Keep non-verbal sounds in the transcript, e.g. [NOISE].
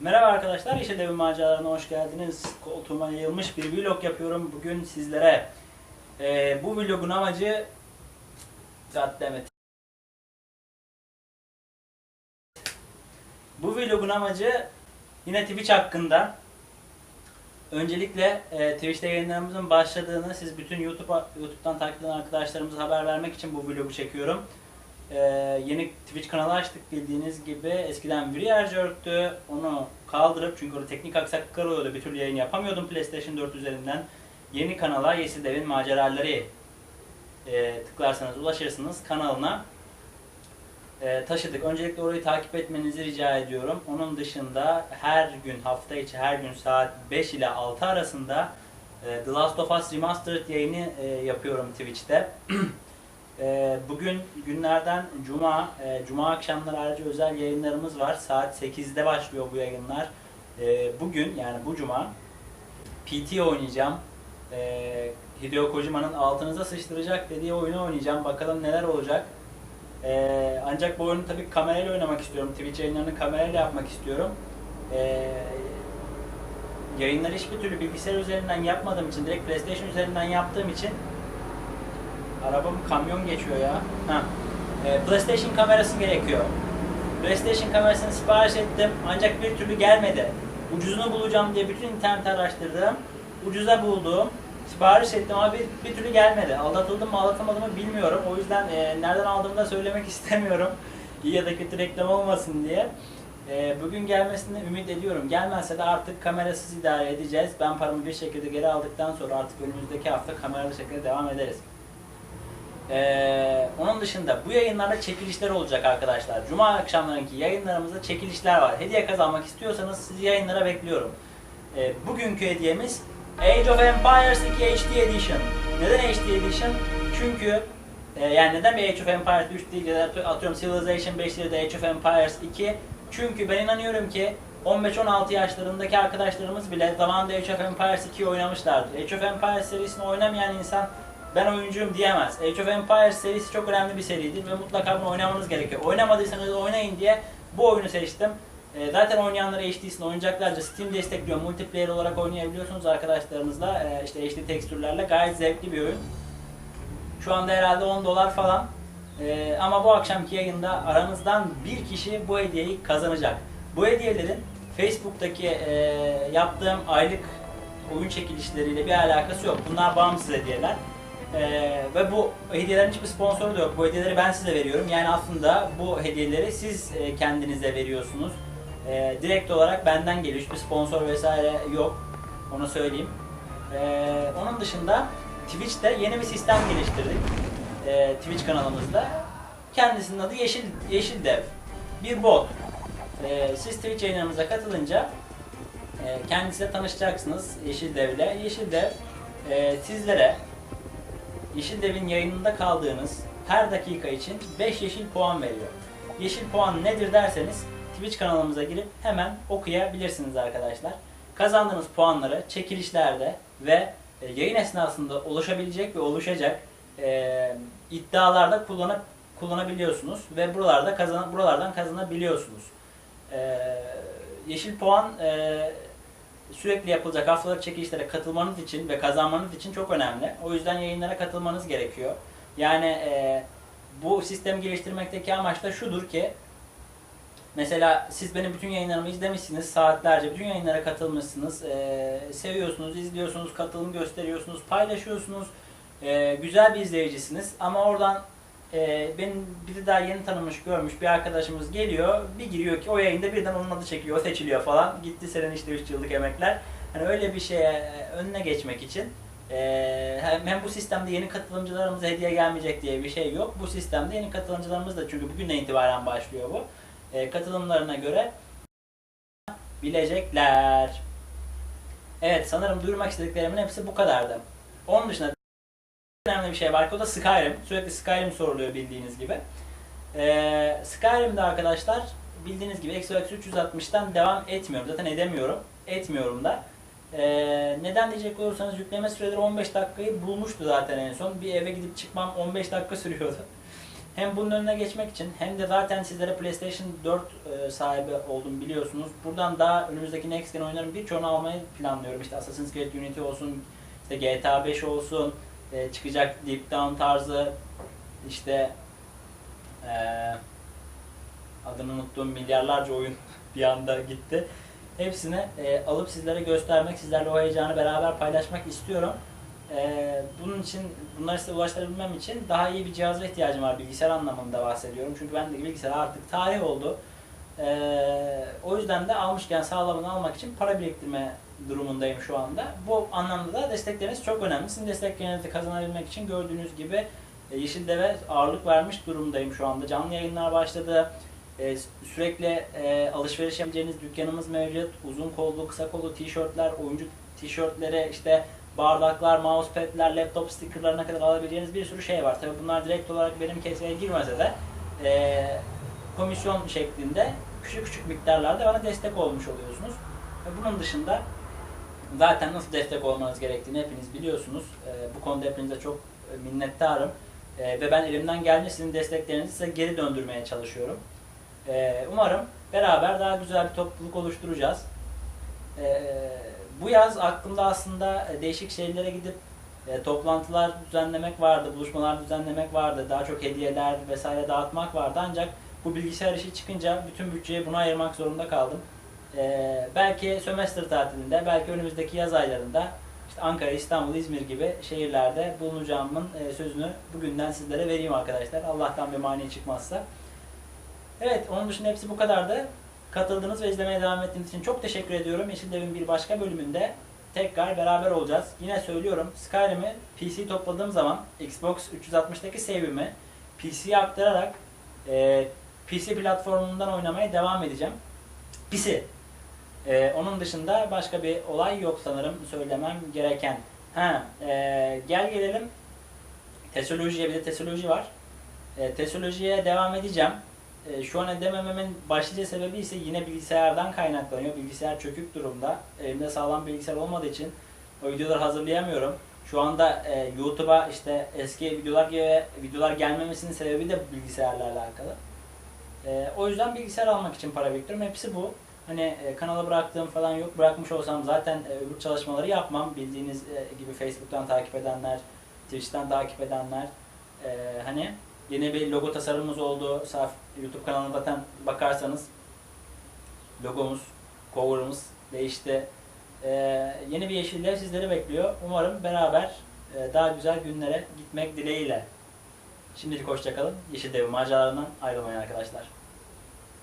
Merhaba arkadaşlar, İşe Devin Maceralarına hoş geldiniz. Koltuğuma yayılmış bir vlog yapıyorum bugün sizlere. Ee, bu vlogun amacı... Goddammit. Bu vlogun amacı yine Twitch hakkında. Öncelikle e, Twitch'te yayınlarımızın başladığını siz bütün YouTube YouTube'dan takip eden arkadaşlarımıza haber vermek için bu vlogu çekiyorum. Ee, yeni Twitch kanalı açtık bildiğiniz gibi. Eskiden Vriarjerk'tü. Onu kaldırıp çünkü orada teknik aksaklıklar oluyordu. Bir türlü yayın yapamıyordum PlayStation 4 üzerinden. Yeni kanala Yeşil Dev'in maceraları e, tıklarsanız ulaşırsınız kanalına. E, taşıdık. Öncelikle orayı takip etmenizi rica ediyorum. Onun dışında her gün hafta içi her gün saat 5 ile 6 arasında e, The Last of Us Remastered yayını e, yapıyorum Twitch'te. [CLEARS THROAT] Ee, Bugün günlerden Cuma, e, Cuma akşamları ayrıca özel yayınlarımız var. Saat 8'de başlıyor bu yayınlar. Ee, Bugün yani bu Cuma PT oynayacağım. Ee, Hideo Kojima'nın altınıza sıçtıracak dediği oyunu oynayacağım. Bakalım neler olacak. Ancak bu oyunu tabii kamerayla oynamak istiyorum. Twitch yayınlarını kamerayla yapmak istiyorum. Yayınları hiçbir türlü bilgisayar üzerinden yapmadığım için, direkt PlayStation üzerinden yaptığım için Arabam kamyon geçiyor ya. Ha. Ee, PlayStation kamerası gerekiyor. PlayStation kamerasını sipariş ettim ancak bir türlü gelmedi. Ucuzunu bulacağım diye bütün internet araştırdım. Ucuza buldum. Sipariş ettim ama bir, bir türlü gelmedi. Aldatıldım mı aldatılmadım mı bilmiyorum. O yüzden e, nereden aldığımı da söylemek [LAUGHS] istemiyorum. İyi ya da kötü reklam olmasın diye. E, bugün gelmesini ümit ediyorum. Gelmezse de artık kamerasız idare edeceğiz. Ben paramı bir şekilde geri aldıktan sonra artık önümüzdeki hafta kameralı şekilde devam ederiz. Ee, onun dışında bu yayınlarda çekilişler olacak arkadaşlar. Cuma akşamlarındaki yayınlarımızda çekilişler var. Hediye kazanmak istiyorsanız sizi yayınlara bekliyorum. Ee, bugünkü hediyemiz Age of Empires 2 HD Edition. Neden HD Edition? Çünkü e, yani neden bir Age of Empires 3 değil ya da atıyorum Civilization 5 değil de Age of Empires 2? Çünkü ben inanıyorum ki 15-16 yaşlarındaki arkadaşlarımız bile zamanında Age of Empires 2 oynamışlardır. Age of Empires serisini oynamayan insan ben oyuncuyum diyemez. Age of Empires serisi çok önemli bir seridir ve mutlaka bunu oynamanız gerekiyor. Oynamadıysanız oynayın diye bu oyunu seçtim. E, zaten oynayanlar HD'sini oynayacaklarca Steam destekliyor. Multiplayer olarak oynayabiliyorsunuz arkadaşlarınızla. E, işte HD tekstürlerle. Gayet zevkli bir oyun. Şu anda herhalde 10 dolar falan. E, ama bu akşamki yayında aranızdan bir kişi bu hediyeyi kazanacak. Bu hediyelerin Facebook'taki e, yaptığım aylık oyun çekilişleriyle bir alakası yok. Bunlar bağımsız hediyeler. Ee, ve bu hediyelerin hiçbir sponsoru da yok. Bu hediyeleri ben size veriyorum. Yani aslında bu hediyeleri siz e, kendinize veriyorsunuz. Ee, direkt olarak benden geliyor. Hiçbir sponsor vesaire yok. Onu söyleyeyim. Ee, onun dışında Twitch'te yeni bir sistem geliştirdik. Ee, Twitch kanalımızda. Kendisinin adı Yeşil Yeşil Dev. Bir bot. Ee, siz Twitch yayınlarımıza katılınca e, kendisiyle tanışacaksınız Yeşil Dev'le. Yeşil Dev e, sizlere Yeşil Dev'in yayınında kaldığınız her dakika için 5 yeşil puan veriyor. Yeşil puan nedir derseniz Twitch kanalımıza girip hemen okuyabilirsiniz arkadaşlar. Kazandığınız puanları çekilişlerde ve e, yayın esnasında oluşabilecek ve oluşacak e, iddialarda kullanıp kullanabiliyorsunuz ve buralarda kazan buralardan kazanabiliyorsunuz. E, yeşil puan e, sürekli yapılacak haftalık çekilişlere katılmanız için ve kazanmanız için çok önemli. O yüzden yayınlara katılmanız gerekiyor. Yani e, bu sistemi geliştirmekteki amaç da şudur ki mesela siz benim bütün yayınlarımı izlemişsiniz saatlerce bütün yayınlara katılmışsınız e, seviyorsunuz izliyorsunuz katılım gösteriyorsunuz paylaşıyorsunuz e, güzel bir izleyicisiniz ama oradan e, benim biri daha yeni tanımış görmüş bir arkadaşımız geliyor bir giriyor ki o yayında birden onun adı çekiyor seçiliyor falan gitti senin işte 3 yıllık emekler hani öyle bir şeye e, önüne geçmek için e, hem, hem bu sistemde yeni katılımcılarımıza hediye gelmeyecek diye bir şey yok bu sistemde yeni katılımcılarımız da çünkü bugünden itibaren başlıyor bu e, katılımlarına göre bilecekler. Evet sanırım duyurmak istediklerimin hepsi bu kadardı. Onun dışında önemli bir şey var ki o da Skyrim. Sürekli Skyrim soruluyor bildiğiniz gibi. Ee, Skyrim'de arkadaşlar bildiğiniz gibi Xbox 360'tan devam etmiyorum. Zaten edemiyorum. Etmiyorum da. Ee, neden diyecek olursanız yükleme süreleri 15 dakikayı bulmuştu zaten en son. Bir eve gidip çıkmam 15 dakika sürüyordu. [LAUGHS] Hem bunun önüne geçmek için hem de zaten sizlere PlayStation 4 e, sahibi oldum biliyorsunuz. Buradan daha önümüzdeki next gen oyunların birçoğunu almayı planlıyorum. İşte Assassin's Creed Unity olsun, işte GTA 5 olsun, e, çıkacak Deep Down tarzı, işte e, adını unuttuğum milyarlarca oyun [LAUGHS] bir anda gitti. Hepsini e, alıp sizlere göstermek, sizlerle o heyecanı beraber paylaşmak istiyorum. E, bunun için, bunları size ulaştırabilmem için daha iyi bir cihaza ihtiyacım var. Bilgisayar anlamında bahsediyorum. Çünkü ben de bilgisayar artık tarih oldu. E, o yüzden de almışken sağlamını almak için para biriktirme durumundayım şu anda. Bu anlamda da destekleriniz çok önemli. Sizin desteklerinizi kazanabilmek için gördüğünüz gibi e, Yeşil Deve ağırlık vermiş durumdayım şu anda. Canlı yayınlar başladı. E, sürekli e, alışveriş yapabileceğiniz dükkanımız mevcut. Uzun kollu, kısa kollu tişörtler, oyuncu tişörtleri, işte bardaklar, mousepad'ler, laptop stickerlarına kadar alabileceğiniz bir sürü şey var. Tabii bunlar direkt olarak benim keseye girmese de komisyon şeklinde küçük küçük miktarlarda bana destek olmuş oluyorsunuz. Bunun dışında zaten nasıl destek olmanız gerektiğini hepiniz biliyorsunuz. E, bu konuda hepinize çok e, minnettarım. E, ve ben elimden geldiğince sizin desteklerinizi size geri döndürmeye çalışıyorum. E, umarım beraber daha güzel bir topluluk oluşturacağız. E, bu yaz aklımda aslında değişik şeylere gidip e, toplantılar düzenlemek vardı, buluşmalar düzenlemek vardı, daha çok hediyeler vesaire dağıtmak vardı ancak bu bilgisayar işi çıkınca bütün bütçeyi buna ayırmak zorunda kaldım. E, belki sömestr tatilinde, belki önümüzdeki yaz aylarında işte Ankara, İstanbul, İzmir gibi şehirlerde bulunacağımın e, sözünü bugünden sizlere vereyim arkadaşlar. Allah'tan bir mani çıkmazsa. Evet, onun dışında hepsi bu kadardı. Katıldığınız ve izlemeye devam ettiğiniz için çok teşekkür ediyorum. Yeşil Dev'in bir başka bölümünde tekrar beraber olacağız. Yine söylüyorum, Skyrim'i PC topladığım zaman Xbox 360'daki save'imi PC'ye aktararak e, PC platformundan oynamaya devam edeceğim. PC. E, onun dışında başka bir olay yok sanırım söylemem gereken. Ha, e, gel gelelim Tesolojiye bir de tesoloji var. E, tesolojiye devam edeceğim. E, şu an edemememin başlıca sebebi ise yine bilgisayardan kaynaklanıyor. Bilgisayar çökük durumda. Elimde sağlam bilgisayar olmadığı için o videoları hazırlayamıyorum. Şu anda e, YouTube'a işte eski videolar gibi videolar gelmemesinin sebebi de bilgisayarla alakalı. E, o yüzden bilgisayar almak için para biriktiriyorum. Hepsi bu. Hani e, kanala bıraktığım falan yok. Bırakmış olsam zaten e, öbür çalışmaları yapmam. Bildiğiniz e, gibi Facebook'tan takip edenler, Twitch'ten takip edenler. Hani yeni bir logo tasarımımız oldu. Saf YouTube kanalına zaten bakarsanız logomuz, cover'ımız değişti. Yeni bir Yeşil Dev sizleri bekliyor. Umarım beraber daha güzel günlere gitmek dileğiyle. Şimdilik hoşçakalın. Yeşil Dev maceralarından ayrılmayın arkadaşlar.